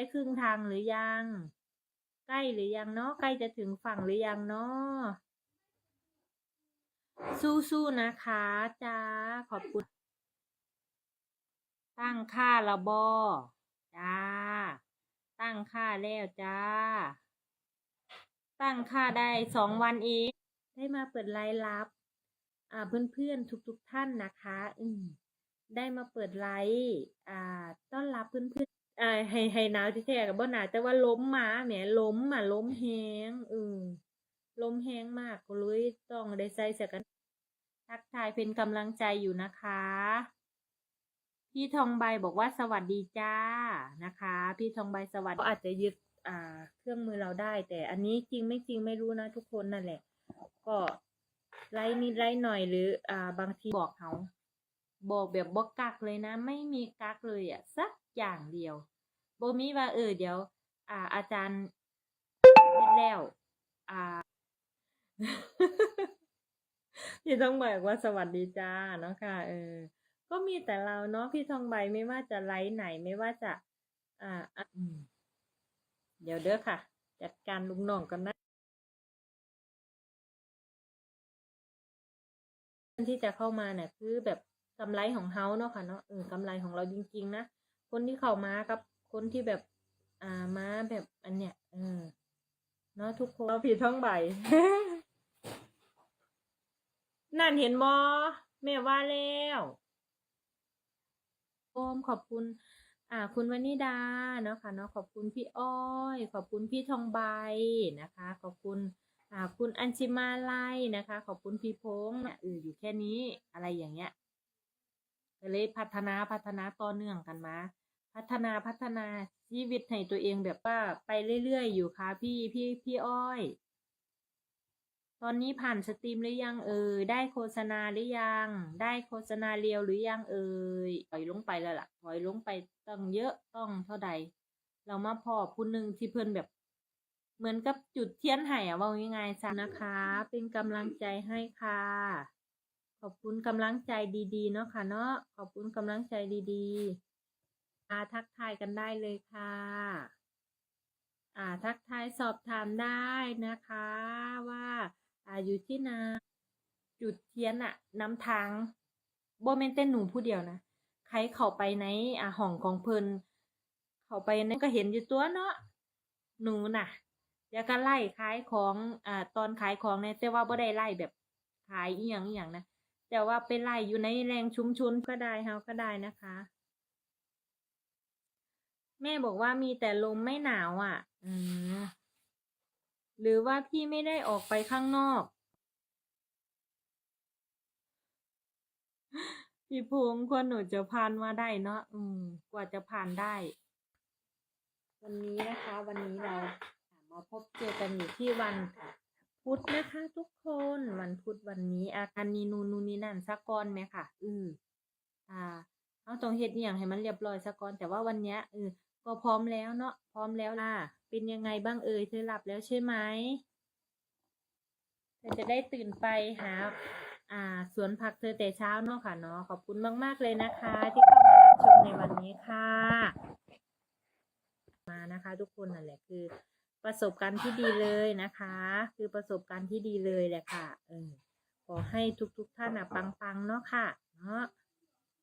ได้ครึ่งทางหรือยัง ใกล้หรือยังเนาะใกล้จะถึงฝั่งหรือยังเนาะสู้ๆนะคะจ้าขอบคุณ ตั้งค่าระบอจ้า ตั้งค่าแล้วจ้า ตั้งค่าได้สองวันเองได้มาเปิดไลน์ลับ อ่าเพื่อนๆทุกๆท่านนะคะ อืมได้มาเปิดไลฟ์อ่า ต้อนรับเพื่อน อ่าให้ให้หนาวที่แท้กับบ่หนาวแต่ว่าล้มมาแหมล้มอะล้มแฮงเออล้มแฮงมากก็เลยต้องได้ใส่เสื้อกัน ทักทายเป็นกำลังใจอยู่นะคะ พี่ทองใบบอกว่าสวัสดีจ้านะคะ พี่ทองใบสวัสดีอาจจะยึดอ่า เครื่องมือเราได้ แต่อันนี้จริงไม่จริงไม่รู้นะทุกคนนั่นแหละ ก็ไลน์นิดไลน์หน่อยหรือ อ่า บางทีบอกเขาบอกแบบบอกกักเลยนะ ไม่มีกักเลยอะสัก อย่างเดียวโบมีว่าเออเดี๋ยว อ่า อาจารย์เฮ็ดแล้ว อ่าพี่ทองใบบอกว่าสวัสดีจ้าเนาะค่ะ เออ ก็มีแต่เราเนาะพี่ทองใบไม่ว่าจะไลฟ์ไหนไม่ว่าจะ อ่าเดี๋ยวเด้อค่ะ จัดการลุงน่องก่อนนะที่จะเข้ามาเนี่ยคือแบบกำไรของเฮาเนาะค่ะเนาะเออกำไรของเราจริง ๆ นะ คนที่เข้าม้ากับ คนที่แบบ อ่ามาแบบอันเนี้ยเออเนาะทุกคนเราผิดท้องใบนั่นเห็นบอแม่ว่าแล้วโอมขอบคุณ อ่า คุณวนิดาเนาะค่ะเนาะขอบคุณพี่อ้อย ขอบคุณพี่ทองใบนะคะ ขอบคุณ อ่า คุณอัญชิมาไลนะคะ ขอบคุณพี่พงษ์เนี่ยเอออยู่แค่นี้อะไรอย่างเงี้ย ก็เลยพัฒนาพัฒนาต่อเนื่องกันมา พัฒนาพัฒนาชีวิตให้ตัวเองแบบว่าไปเรื่อยๆอยู่ค่ะพี่พี่พี่อ้อย ตอนนี้ผ่านสตรีมหรือยังเอ่ยได้โฆษณาหรือยัง ได้โฆษณาเรียวหรือยังเอ่ยถอยลงไปแล้วล่ะถอยลงไปต้องเยอะต้องเท่าใด เรามาพอผู้หนึ่งที่เพื่อนแบบเหมือนกับจุดเทียนไห่อะว่ายังไงซะนะคะ เป็นกำลังใจให้ค่ะ ขอบคุณกำลังใจดีๆ เนาะค่ะเนาะขอบคุณกำลังใจดีๆอาทักทายกันได้เลยค่ะอาทักทายสอบถามได้นะคะว่าอาอยู่ที่นาจุดเทียนอะน้ำทางโบเมนเต้นหนูผู้เดียวนะใครเข้าไปในอ่าห้องของเพิ่นเข้าไปนั่นก็เห็นอยู่ตัวเนาะหนูน่ะเดี๋ยวก็ไล่ขายของอ่าตอนขายของเนี่ยแต่ว่าบ่ได้ไล่แบบขายอีหยังอีหยังนะ แต่ว่าไปไล่อยู่ในแรงชุมชนก็ได้เฮาก็ได้นะคะ แม่บอกว่ามีแต่ลมไม่หนาวอะหรือว่าพี่ไม่ได้ออกไปข้างนอก พี่พงษ์กว่าหนูจะผ่านมาได้เนาะอืม กว่าจะผ่านได้ วันนี้นะคะ วันนี้เรามาพบเจอกันอยู่ที่วันค่ะ พุธนะคะทุกคนวันพุธวันนี้ อาการนีนูนนูนนี่นั่นสักก้อนไหมค่ะอืออ่าเอาตรงเฮ็ดอหย่างให้มันเรียบร้อยสักก่อนแต่ว่าวันเนี้ยเออก็พร้อมแล้วเนาะพร้อมแล้วล่ะ เป็นยังไงบ้างเอ่ยเธอหลับแล้วใช่ไหมเธอจะได้ตื่นไปหาอ่าสวนผักเธอแต่เช้าเนาะค่ะเนาะขอบคุณมาก ๆ เลยนะคะ ที่เข้ามารับชมในวันนี้ค่ะ มานะคะ ทุกคนนั่นแหละคือ ประสบการณ์ที่ดีเลยนะคะ คือประสบการณ์ที่ดีเลยแหละค่ะ เออขอให้ทุกๆท่านอะปังๆเนาะค่ะเนาะ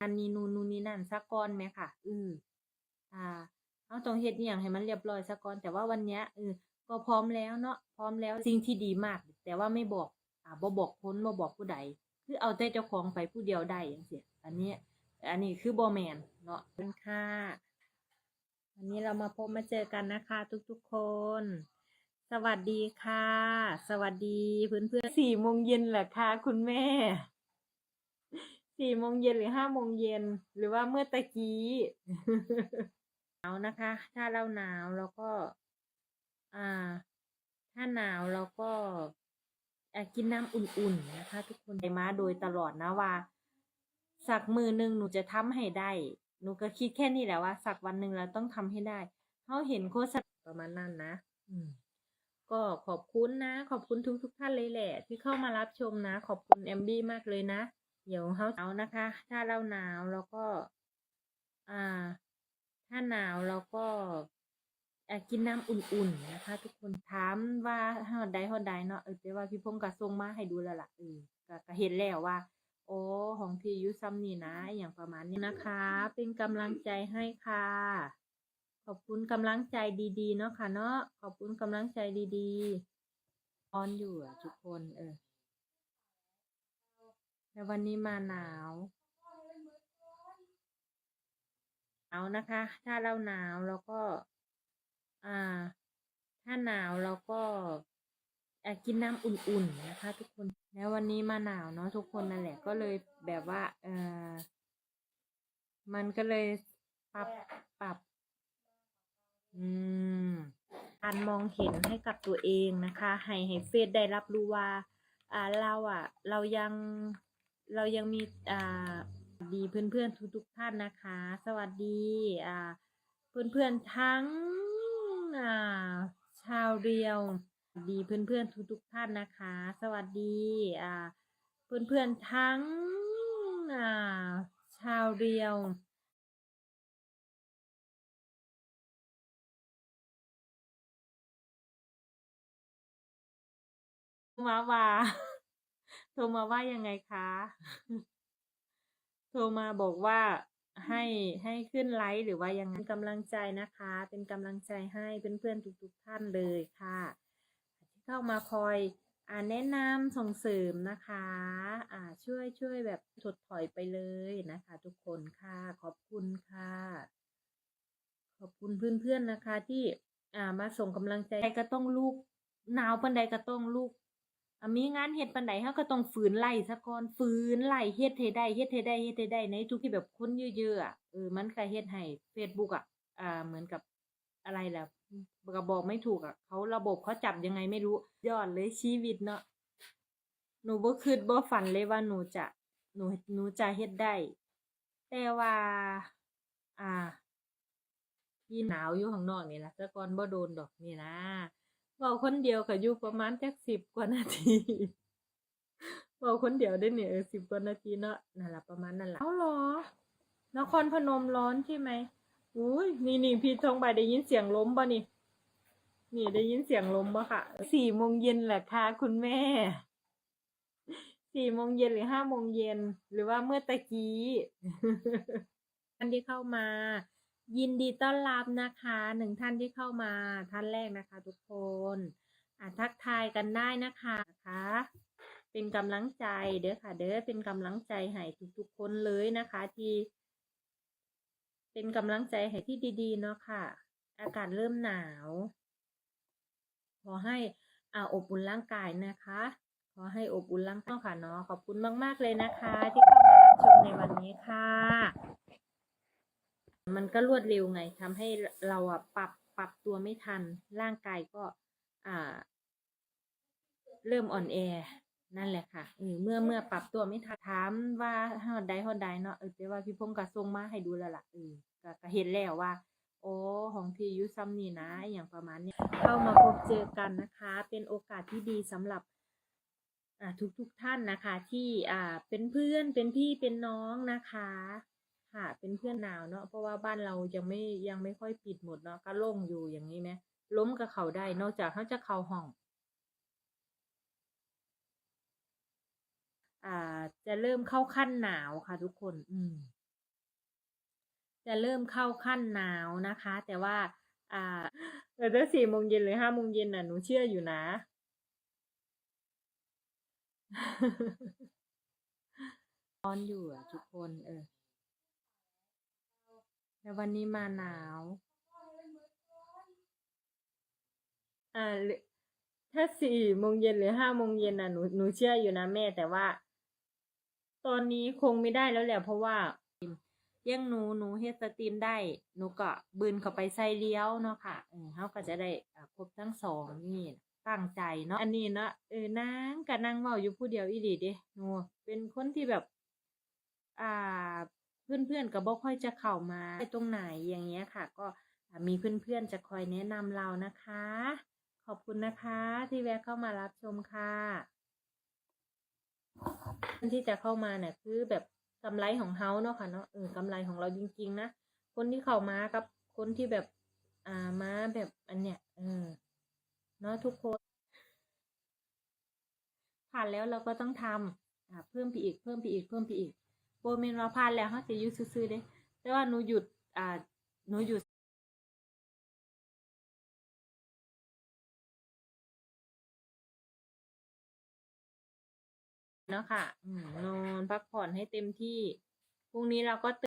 อันนี้นูนนูนนี่นั่นสักก้อนไหมค่ะอืออ่าเอาตรงเฮ็ดอหย่างให้มันเรียบร้อยสักก้อน แต่ว่าวันเนี้ยเออก็พร้อมแล้วเนาะพร้อมแล้วสิ่งที่ดีมาก แต่ว่าไม่บอก อ่าบ่บอกพ้นบ่บอกผู้ใด คือเอาแต่เจ้าของไปผู้เดียวได้อย่างเสียอันนี้ อันนี้คือบ่แมนเนาะเป็นค่ะ วันนี้เรามาพบมาเจอกันนะคะทุกๆคน สวัสดีค่ะ สวัสดีเพื่อนๆสี่โมงเย็นเหรอคะคุณแม่สี่โมงเย็นหรือห้าโมงเย็นหรือว่าเมื่อตะกี้หนาวนะคะ ถ้าเราหนาวเราก็ อ่า ถ้าหนาวเราก็กินน้ำอุ่นๆนะคะ ทุกคนไปมาโดยตลอดนะว่า สักมือหนึ่งหนูจะทำให้ได้ หนูก็คิดแค่นี้แหละว่า สักวันหนึ่งเราต้องทำให้ได้เขาเห็นโฆษณาประมาณนั้นนะ อืม ก็ขอบคุณนะ ขอบคุณทุกทุกท่านเลยแหละ ที่เข้ามารับชมนะ ขอบคุณแอมบี้มากเลยนะ เดี๋ยวเขาหนานะคะ ถ้าเราหนาวเราก็ อ่า ถ้าหนาวเราก็กินน้ำอุ่นๆนะคะ ทุกคนถามว่าฮอดใดฮอดใดเนาะเออแต่ว่าพี่พงษ์ก็ส่งมาให้ดูแล้วล่ะเออก็ก็เห็นแล้วว่า โอ้ของพี่ยุซัมนี่นะ อย่างประมาณนี้นะคะ เป็นกำลังใจให้ค่ะ ขอบคุณกำลังใจดีๆ เนาะค่ะเนาะ ขอบคุณกำลังใจดีๆออนอยู่อะทุกคนเออแต่วันนี้มาหนาวหนาวนะคะ ถ้าเราหนาวเราก็ อ่า ถ้าหนาวเราก็ กินน้ำอุ่นๆนะคะ ทุกคนแล้ววันนี้มาหนาวเนาะทุกคนนั่นแหละก็เลยแบบว่าเออมันก็เลยปรับปรับ อืมการมองเห็นให้กับตัวเองนะคะ ให้ให้เฟซได้รับรู้ว่า อ่าเราอะ เรายังเรายังมีอ่าดีเพื่อนๆทุกๆท่านนะคะ สวัสดีอ่าเพื่อนๆทั้งอ่าชาวเรียว ดีเพื่อนๆทุกๆท่านนะคะ สวัสดีอ่าเพื่อนๆทั้งอ่าชาวเรียวโทรมาว่าโทรมาว่ายังไงคะ โทรมาบอกว่าให้ให้ขึ้นไลฟ์หรือว่ายังไงเป็นกำลังใจนะคะ เป็นกำลังใจให้เพื่อนๆทุกๆท่านเลยค่ะ เข้ามาคอยอ่าแนะนำส่งเสริมนะคะอ่าช่วยช่วยแบบถดถอยไปเลยนะคะ ทุกคนค่ะ ขอบคุณค่ะ ขอบคุณเพื่อนๆนะคะ ที่อ่ามาส่งกำลังใจก็ต้องลูกหนาวปันใดก็ต้องลูกมีงานเฮ็ดปันใดเฮาก็ต้องฝืนไล่ซะก่อนฝืนไล่เฮ็ดให้ได้เฮ็ดให้ได้เฮ็ดให้ได้ในทุกที่แบบคนเยอะๆอะเออมันก็เฮ็ดให้ Facebook อะอ่าเหมือนกับอะไรล่ะ ก็บอกไม่ถูกอะเขาระบบเขาจับยังไงไม่รู้ ยอดเลยชีวิตเนาะหนูบ่คิดบ่ฝันเลยว่าหนูจะหนูหนูจะเฮ็ดได้ แต่ว่า อ่าที่หนาวอยู่ข้างนอกนี่ละแต่ก่อนบ่โดนดอกนี่นะเว้าคนเดียวก็อยู่ประมาณจักสิบกว่านาทีเว้าคนเดียวได้เนี่ยเออสิบกว่านาทีเนาะนั่นแหละประมาณนั้นแหละเอ้าเหรอนครพนมร้อนใช่ไหม อุ้ยนี่นี่พี่ทองใบได้ยินเสียงล้มป่ะนี่ นี่ได้ยินเสียงล้มป่ะค่ะสี่โมงเย็นแหละค่ะคุณแม่สี่โมงเย็นหรือห้าโมงเย็นหรือว่าเมื่อตะกี้ท่านที่เข้ามา ยินดีต้อนรับนะคะหนึ่งท่านที่เข้ามาท่านแรกนะคะ ทุกคนอะทักทายกันได้นะคะนะคะเป็นกำลังใจเด้อค่ะ เด้อเป็นกำลังใจให้ทุกๆคนเลยนะคะ ที่ เป็นกำลังใจให้ที่ดีๆเนาะค่ะ อากาศเริ่มหนาว ขอให้อ่าอบอุ่นร่างกายนะคะ ขอให้อบอุ่นร่างกายค่ะเนาะขอบคุณมาก ๆเลยนะคะ ที่เข้ามารับชมในวันนี้ค่ะ มันก็รวดเร็วไงทำให้เราอะปรับปรับตัวไม่ทันร่างกายก็อ่า เริ่มอ่อนแอนั่นแหละค่ะเออเมื่อเมื่อปรับตัวไม่ทันถามว่าฮอดใดฮอดใดเนาะเออแต่ว่าพี่พงษ์ก็ส่งมาให้ดูแล้วล่ะเออ ก็ก็เห็นแล้วว่า โอ้ของพี่อยุซัมนี่นะอหย่างประมาณนี้เข้ามาพบเจอกันนะคะ เป็นโอกาสที่ดีสำหรับอ่าทุกทุกๆท่านนะคะที่อ่าเป็นเพื่อนเป็นพี่เป็นน้องนะคะค่ะเป็นเพื่อนหนาวเนาะเพราะว่าบ้านเรายังไม่ยังไม่ค่อยปิดหมดเนาะก็โล่งอยู่อย่างนี้ไหมล้มกับเขาได้นอกจากเขาจะเข้าห้องอ่าจะเริ่มเข้าขั้นหนาวค่ะทุกคน อืม จะเริ่มเข้าขั้นหนาวนะคะ แต่ว่า อ่าเออถ้าสี่โมงเย็นหรือห้าโมงเย็นน่ะหนูเชื่ออยู่นะร้อนอยู่อะทุกคนเออแต่วันนี้มาหนาวอ่าถ้าสี่โมงเย็นหรือห้าโมงเย็นน่ะหนูหนูเชื่ออยู่นะแม่แต่ว่า ตอนนี้คงไม่ได้แล้วแหละเพราะว่า ยังหนูหนูเฮ็ดสตรีมได้ หนูก็บืนเข้าไปใส่เลี้ยวเนาะค่ะเออเขาก็จะได้ครบทั้งสองนี่ตั้งใจเนาะอันนี้เนาะเออนางก็นั่งเว้าอยู่ผู้เดียวอีหลีเด้หนูเป็นคนที่แบบ อ่า เพื่อนๆก็บ่ค่อยจะเข้ามาตรงไหนอย่างเงี้ยค่ะ ก็อ่ามีเพื่อนๆจะคอยแนะนำเรานะคะ ขอบคุณนะคะที่แวะเข้ามารับชมค่ะที่จะเข้ามาเนี่ยคือแบบ กำไรของเฮาเนาะค่ะเนาะเออกำไรของเราจริง ๆ นะ คนที่เข้ามากับคนที่แบบอ่ามาแบบอันเนี้ยเออเนาะทุกคนผ่านแล้วเราก็ต้องทำอ่าเพิ่มไปอีกเพิ่มไปอีกเพิ่มไปอีกโบเมนว่าผ่านแล้วเขาจะยุดซื้อๆเด้แต่ว่าหนูหยุดอ่าหนูหยุด เนาะค่ะ อืมนอนพักผ่อนให้เต็มที่ พรุ่งนี้เราก็ตื่น